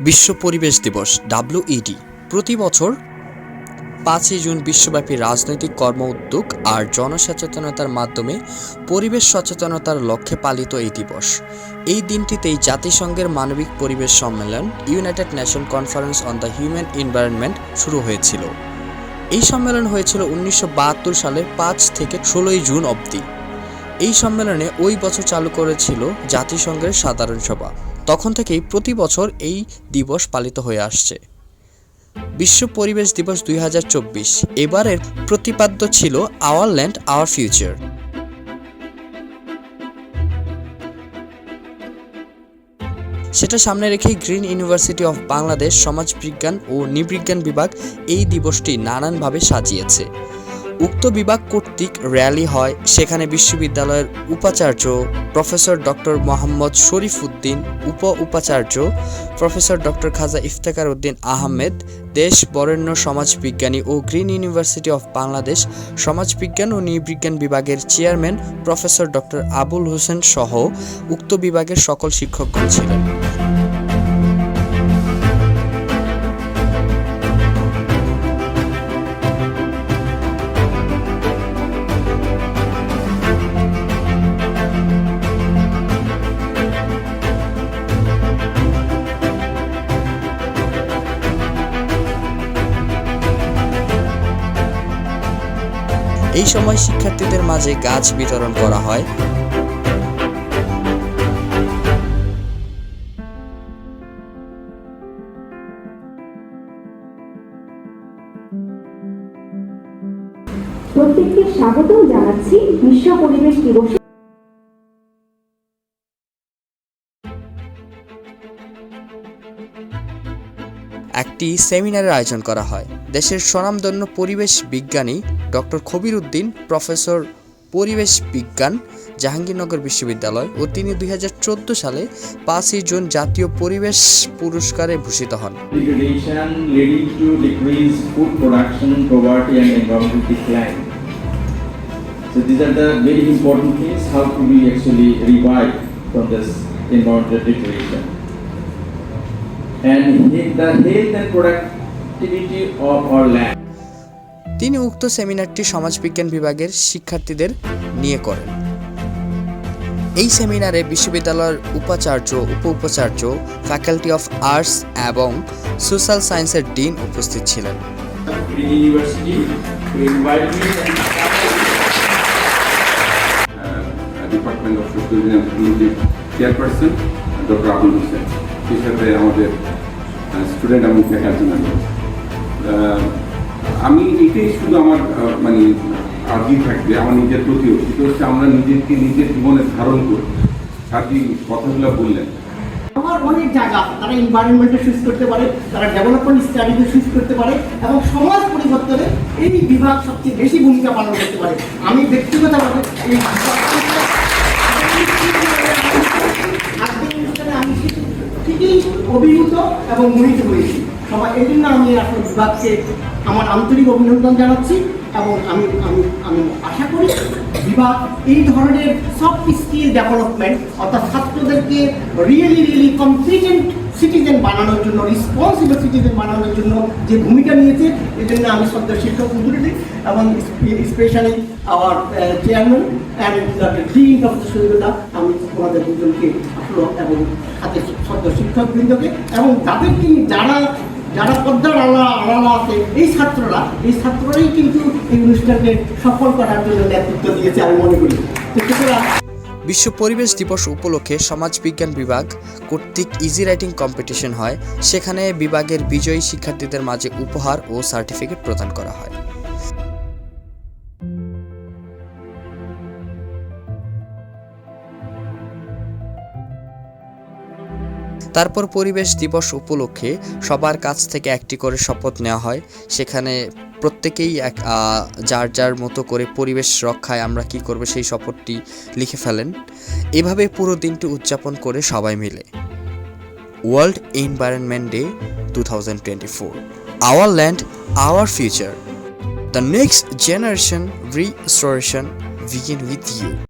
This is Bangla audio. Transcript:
বিশ্ব পরিবেশ দিবস ডাব্লিউইডি প্রতি বছর পাঁচই জুন বিশ্বব্যাপী রাজনৈতিক কর্ম উদ্যোগ আর জনসচেতনতার মাধ্যমে পরিবেশ সচেতনতার লক্ষ্যে পালিত এই দিবস। এই দিনটিতেই জাতিসংঘের মানবিক পরিবেশ সম্মেলন United Nation conference on the human environment শুরু হয়েছিল। এই সম্মেলন হয়েছিল উনিশশো বাহাত্তর সালের পাঁচ থেকে ষোলোই জুন অবধি। এই সম্মেলনে ওই বছর চালু করেছিল জাতিসংঘের সাধারণ সভা। তখন থেকেই প্রতি বছর এই দিবস পালিত হয়ে আসছে। বিশ্ব পরিবেশ দিবস দুই এবারের প্রতিপাদ্য ছিল আওয়ার ল্যান্ড আওয়ার ফিউচার সেটা সামনে রেখেই গ্রিন ইউনিভার্সিটি অফ বাংলাদেশ সমাজবিজ্ঞান ও নৃবিজ্ঞান বিভাগ এই দিবসটি নানানভাবে সাজিয়েছে। উক্ত বিভাগ কর্তৃক র্যালি হয়। সেখানে বিশ্ববিদ্যালয়ের উপাচার্য প্রফেসর ডক্টর মোহাম্মদ শরীফ উদ্দিন উপ উপাচার্য প্রফেসর ডক্টর খাজা ইফতেখার উদ্দিন আহমেদ, দেশ বরেণ্য সমাজবিজ্ঞানী ও গ্রিন ইউনিভার্সিটি অফ বাংলাদেশ, সমাজবিজ্ঞান ও নৃবিজ্ঞান বিভাগের chairman professor doctor Abul Hossain সহ উক্ত বিভাগের সকল শিক্ষকগণ ছিলেন। এই সময় শিক্ষার্থীদের মাঝে গাছ বিতরণ করা হয়। প্রত্যেককে স্বাগতম জানাচ্ছি বিশ্ব পরিবেশ দিবসে। একটি সেমিনারের আয়োজন করা হয়। দেশের স্বনামধন্য পরিবেশ বিজ্ঞানী ডক্টর খবির উদ্দিন প্রফেসর পরিবেশ বিজ্ঞান, জাহাঙ্গীরনগর বিশ্ববিদ্যালয় ও তিনি দুই চোদ্দ সালে পাঁচই জুন জাতীয় পরিবেশ পুরস্কারে ভূষিত হন. And he- the health and productivity of our land. তিনি উক্ত সেমিনারটি সমাজবিজ্ঞান বিভাগের শিক্ষার্থীদের নিয়ে করেন। এই সেমিনারে বিশ্ববিদ্যালয়ের উপাচার্য উপ উপাচার্য ফ্যাকাল্টি অফ আর্টস এবং সোশ্যাল সায়েন্সের ডিন উপস্থিত ছিলেন। Department of chairperson doctor Abul Hossain সাথে আমাদের স্টুডেন্ট এবং ফ্যাকাল্টি মেম্বার আমি এটাই শুধু আমার মানে আর্জি থাকবে, আমার নিজের প্রতিও। সেটা হচ্ছে আমরা নিজেকে নিজের জীবনে ধারণ করি। সাথী, কথাগুলো বললেন। আমার অনেক জায়গা তারা এনভায়রনমেন্টে সুইচ করতে পারে, তারা ডেভেলপমেন্ট স্টাডিতে সুইচ করতে পারে, এবং সমাজ পরিবর্তনে এই বিভাগ সবচেয়ে বেশি ভূমিকা পালন করতে পারে। আমি ব্যক্তিগতভাবে এই আমি ঠিকই অভিভূত এবং মোহিত হয়েছি। সবাই, এই জন্য আমি আসলে বিভাগকে আমার আন্তরিক অভিনন্দন জানাচ্ছি এবং আমি আমি আমি আশা করি বিভাগ এই ধরনের সফট স্কিল ডেভেলপমেন্ট অর্থাৎ ছাত্রদেরকে রিয়েলি রিয়েলি কম্পিটেন্ট সিটিজেন বানানোর জন্য রেসপন্সিবল সিটিজেন বানানোর জন্য যে ভূমিকা নিয়েছে, এই জন্য আমি শ্রদ্ধা শিক্ষক মন্ত্রী এবং specially our chairman and dean Shahidullah আমি তোমাদের দুজনকে আসলে এবং সাথে শিক্ষকবৃন্দকে এবং যারা যারা পদ্মার আলা আড়ালা আছে, এই ছাত্ররা, এই ছাত্ররাই কিন্তু এই অনুষ্ঠানকে সফল করার জন্য নেতৃত্ব দিয়েছে আমি মনে করি। বিশ্ব পরিবেশ দিবস উপলক্ষে সমাজবিজ্ঞান বিভাগ কর্তৃক ইজি রাইটিং কম্পিটিশন হয়। সেখানে বিভাগের বিজয়ী শিক্ষার্থীদের মাঝে উপহার ও সার্টিফিকেট প্রদান করা হয়। তারপর পরিবেশ দিবস উপলক্ষে সবার কাছ থেকে একটি করে শপথ নেওয়া হয়। সেখানে প্রত্যেকেই এক যার যার মতো করে পরিবেশ রক্ষায় আমরা কি করব সেই শপথটি লিখে ফেলেন। এভাবে পুরো দিনটি উদযাপন করে সবাই মিলে। World environment day two thousand twenty four. Our land, our future. The next generation restoration begin with you.